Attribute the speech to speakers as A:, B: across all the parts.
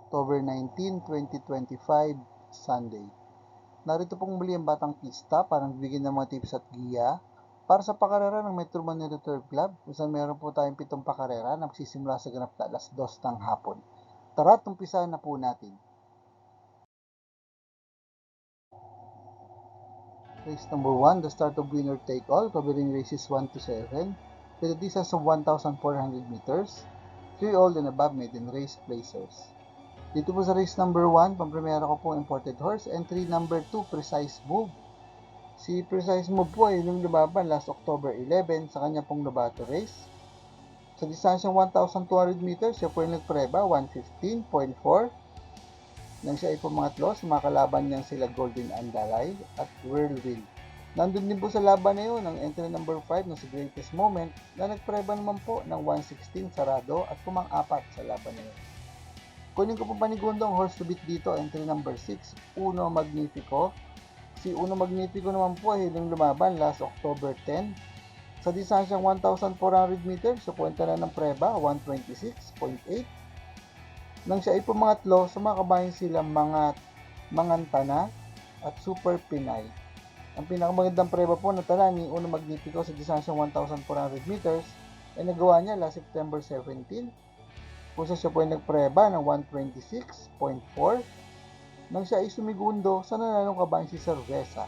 A: October 19, 2025, Sunday. Narito pong muli ang Batang Pista para bigyan ng mga tips at giya para sa pakarera ng Metro Manila Turf Club kung saan meron po tayong pitong pakarera na magsisimula sa ganap na alas 2 ng hapon. Tara, tumpisahan na po natin. Race number 1, the start of winner take all, covering races 1 to 7, with a distance of 1,400 meters, 3 old and above maiden race placers. Dito po sa race number 1, pampremera ko po imported horse, entry number 2, Precise Move. Si Precise Move po ay yung lumaban last October 11 sa kanya pong Lobato race. Sa distansyang 1,200 meters, siya po ay nagpreba, 115.4. Nang siya ay pumangatlo, sa mga kalaban niyang sila Golden Andalay at Whirlwind. Nandun din po sa laban na yun ang entry number 5 na si Greatest Moment na nagpreba naman po ng 116 sarado at pumang-apat sa laban na yun. Kunin ko po panigundo ang horse to beat dito, entry number 6, Uno Magnifico. Si Uno Magnifico naman po ay hiling lumaban last October 10. Sa distansyang 1,400 meters, sa kwenta na ng preba, 126.8. Nang siya ay pumangatlo, sumakabayan sila mga Mangantana at Super Pinay. Ang pinakamagandang preba po na tala ni Uno Magnifico sa distansyang 1,400 meters ay nagawa niya last September 17 kung sa siya po ay nagpreba ng 126.4 nang siya ay sumigundo sa nanalong kabayan si Cerveza.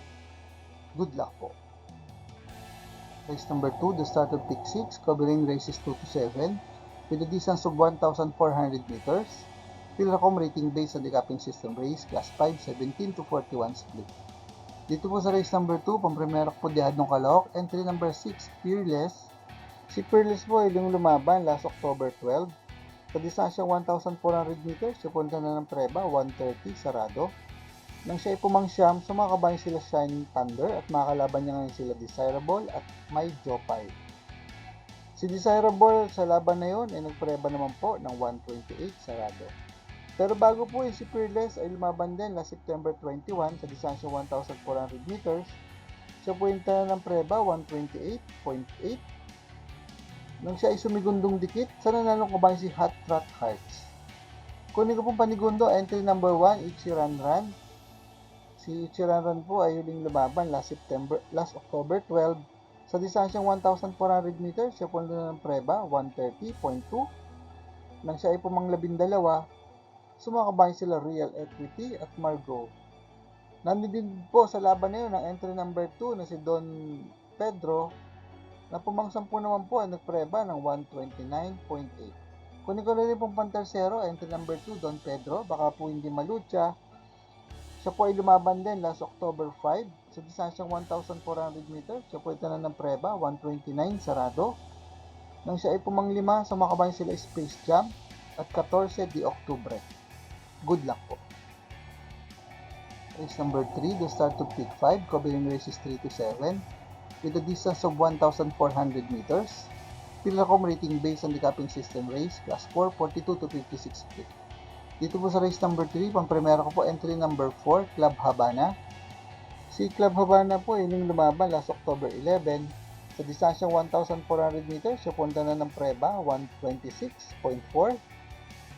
A: Good luck po. Race number 2, the start of pick 6, covering races 2 to 7 with a distance of 1,400 meters. Pilracom rating based on the capping system race, class 5, 17 to 41 split. Dito po sa race number 2, pampremera ko po dihad ng kalok, entry number 6, Fearless. Si Fearless po ay yung lumaban last October 12 sa distansyang 1,400 meters, sipunta na ng preba, 130, sarado. Nang siya ay pumangsyam, sumakabayan sila Shining Thunder at makakalaban niya ngayon sila Desirable at May Jopay. Si Desirable sa laban na yon ay nagpreba naman po ng 128, sarado. Pero bago po yung si Fearless ay lumaban din last September 21 sa distansyang 1,400 meters. Siya po yung ng preba, 128.8 nang siya ay sumigundong dikit sa nanalong kabayan si Hot Trot Hearts. Kunin ko pong panigundo, entry number 1, Ichiran Ran. Si Ichiran Ran po ay huling lumaban last September, last October 12 sa distansyang 1,400 meters, siya po na ng preba, 130.2. Nang siya ay pumanglabindalawa, sumakabayan sila Real Equity at Margot. Nandun din po sa laban na yun ang entry number 2 na si Don Pedro na pumangsampu naman po ay nagpreba ng 129.8. Kunin ko na rin pong pantersero, entry number 2, Don Pedro, baka po hindi malutya. Siya po ay lumaban din last October 5 sa distansyang 1,400 meters. Siya po ay tanan ng preba, 129 sarado. Nang siya ay pumanglima, sumakabayan sila Space Jam at 14 di Oktubre. Good luck po. Race number 3, the start of pick 5, covering races 3 to 7 with a distance of 1,400 meters. Pilacom rating based on the capping system race, class 4, 42 to 56 feet. Dito po sa race number 3, pang-primera ko po entry number 4, Club Habana. Si Club Habana po, yun yung lumaban last October 11. Sa distansyang 1,400 meters, siya punta na ng preba, 126.4.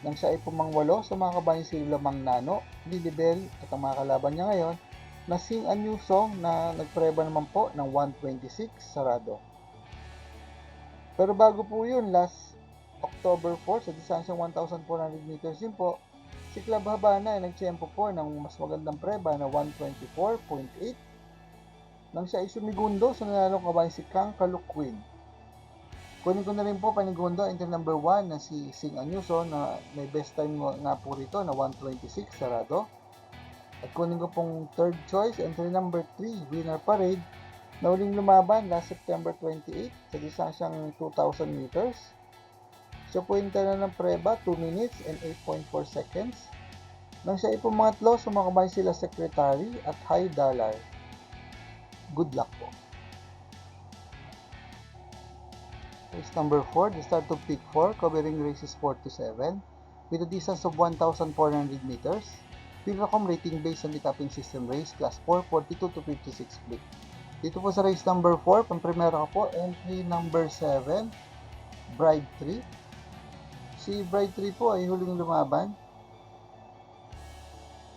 A: Nang siya ay pumangwalo, sa mga kabayan si Lamang Nano, Lilibel, at ang mga kalaban niya ngayon, na sing a new song na nagpreba naman po ng 126 sarado. Pero bago po yun, last October 4 sa distansyang 1,400 meters din po, si Club Habana ay nagtiyempo po ng mas magandang preba na 124.8 nang siya ay sumigundo sa nanalong kabayan si Kang Kalukwin. Kunin ko na rin po panigundo entry number 1 na si Sing Anuso na may best time nga po rito na 126 sarado. At kunin ko pong third choice, entry number 3, Winner Parade, na uling lumaban last September 28 sa distansyang 2,000 meters. Siya po tala ng preba, 2 minutes and 8.4 seconds. Nang siya ipumangatlo, sumakabay sila Secretary at High Dollar. Good luck po. Race number 4, the start of peak 4, covering races 4 to 7, with a distance of 1,400 meters. Pilracom rating based on the capping system race, class 4, 42 to 56 split. Dito po sa race number 4, pang-primera ko po, entry number 7, Bride 3. Si Bride 3 po ay huling lumaban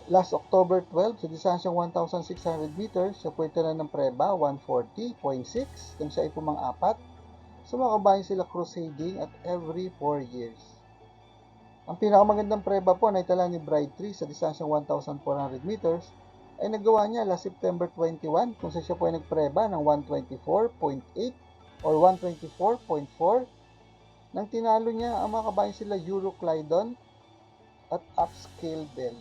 A: last October 12 sa distansyang 1,600 meters sa puwerte na ng Preba 140.6 nang siya ay pumang-apat sumakabayan sila crusading at every 4 years. Ang pinakamagandang preba po na itala ni Bride 3 sa distansyang 1,400 meters ay nagawa niya last September 21 kung sa siya po ay nagpreba ng 124.8 or 124.4 nang tinalo niya ang mga kabayan sila Euroclydon at Upscale Bell.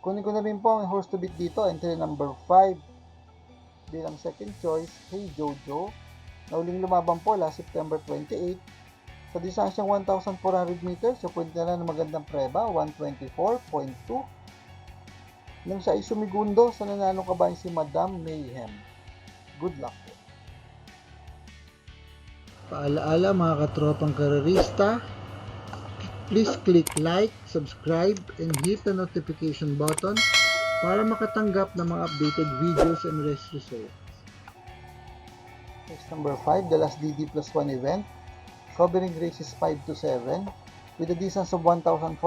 A: Kunin ko na rin po ang horse to beat dito, entry number 5 bilang second choice, Hey Jojo, na uling lumaban po last September 28 sa distansyang 1,400 meters sa point na ng magandang preba, 124.2 nang siya ay sumigundo sa nanalo kabayan si Madam Mayhem. Good luck po. Paalaala mga katropang karerista, please click like, subscribe, and hit the notification button para makatanggap ng mga updated videos and race results. Race number 5, the last DD plus 1 event, covering races 5 to 7, with a distance of 1,400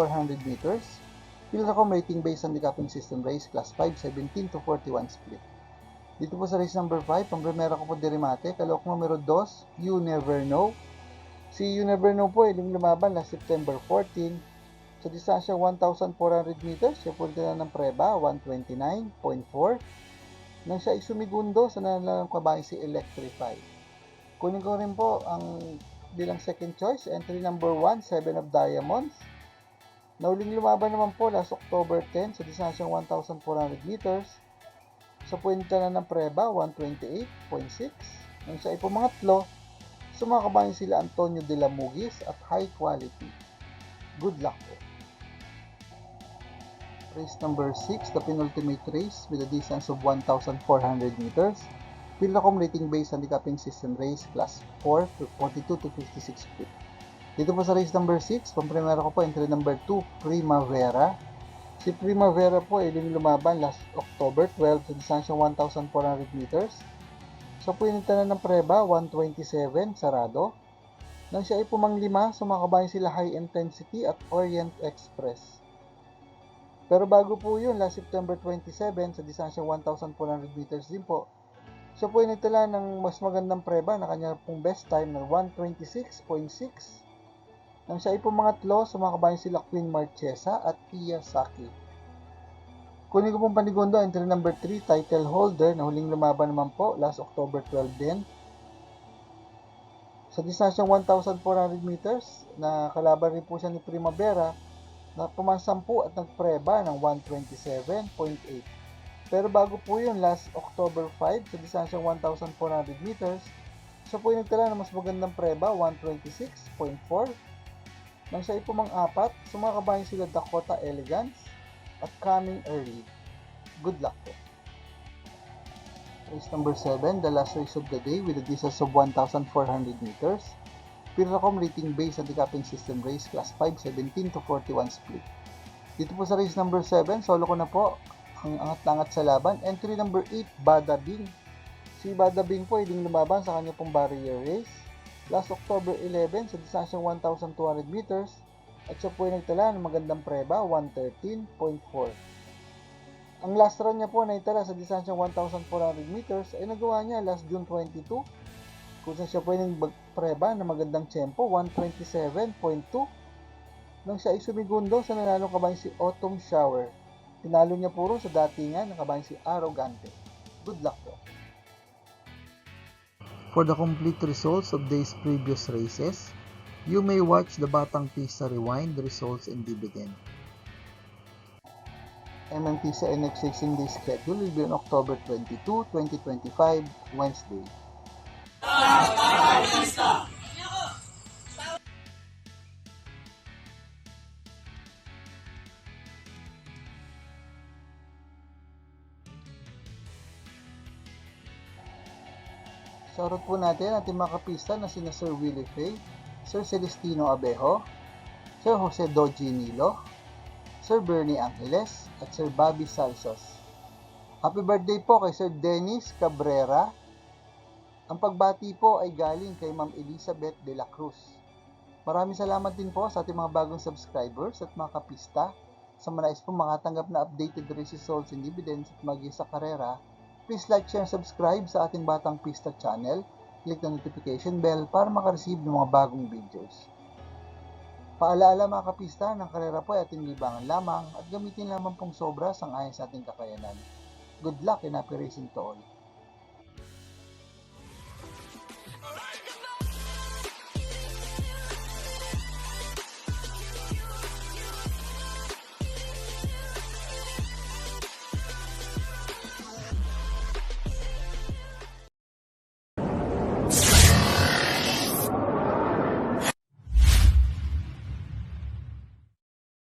A: meters. Pilracom rating based on the capping system race, class 5, 17 to 41 split. Dito po sa race number 5, ang primera ko po dirimate, kalok numero 2, You Never Know. Si You Never Know po, iling lumaban last September 14, sa distansya 1,400 meters, siya po na ng preba, 129.4 nang siya ay sumigundo sa nanalang kabayan si Electrify. Kunin ko rin po ang bilang second choice, entry number 1, 7 of Diamonds. Nauling lumaban naman po last October 10 sa distansyang 1,400 meters. Sa puwenta na ng Preba, 128.6. Nang siya ay pumangatlo, sumakabayan sila Antonio de la Mugis at High Quality. Good luck po. Race number 6, the penultimate race with a distance of 1,400 meters. Pilacom rating based handicapping system race class 4 to 42 to 56 feet. Dito po sa race number 6, pampremera ko po entry number 2, Primavera. Si Primavera po ay din lumaban last October 12 sa distansyang 1,400 meters. Sa puwinitan na ng preba, 127 sarado. Nang siya ay pumanglima, sumakabayan sila High Intensity at Orient Express. Pero bago po yun, last September 27, sa distansyang 1,400 meters din po, siya po ay nagtala ng mas magandang preba na kanya pong best time na 126.6. Nang siya ay pumangatlo, sumakabayan sila Queen Marchesa at Pia Saki. Kunin ko pong panigundo, entry number 3, title holder, na huling lumaban naman po, last October 12 din. Sa distansyang 1,400 meters, na kalaban rin po siya ni Primavera, na pumansampu at nagpreba ng 127.8. Pero bago po yun, last October 5, sa distansyang 1,400 meters, siya po yung nagtala ng mas magandang preba, 126.4. Nang siya ay pumang-apat, sumakabayan sila Dakota Elegance at Coming Early. Good luck po. Race number 7, the last race of the day with a distance of 1,400 meters. Piracom rating based handicapping system race class 5, 17 to 41 split. Dito po sa race number 7, solo ko na po ang angat-angat sa laban. Entry number 8, Bada Bing. Si Bada Bing po ay ding lumaban sa kanya pong barrier race. Last October 11 sa distansyang 1,200 meters at siya po ay nagtala ng magandang preba, 113.4. Ang last run niya po na itala sa distansyang 1,400 meters ay nagawa niya last June 22 kung saan siya po ay nagpreba na magandang tempo, 127.2 nang siya ay sumigundo sa nanalo kabayan si Autumn Shower. Tinalo niya puro sa datingan ng kabayan si Arrogante. Good luck po. For the complete results of these previous races, you may watch the Batang Pista Rewind results and dividend. MMPisa NX Racing Day schedule will be on October 22, 2025, Wednesday. Shoutout po natin ating mga kapista na sina Sir Willie Fay, Sir Celestino Abejo, Sir Jose Doji Nilo, Sir Bernie Angeles, at Sir Bobby Salsos. Happy birthday po kay Sir Dennis Cabrera. Ang pagbati po ay galing kay Ma'am Elizabeth de la Cruz. Maraming salamat din po sa ating mga bagong subscribers at mga kapista Sa mga nais po makatanggap na updated results and dividends at magi sa karera, please like, share, and subscribe sa ating Batang Pista channel. Click the notification bell para makareceive ng mga bagong videos. Paalaala mga kapista, ng karera po ay ating libangan lamang at gamitin lamang pong sobra sang ayon sa ating kakayanan. Good luck and happy racing to all!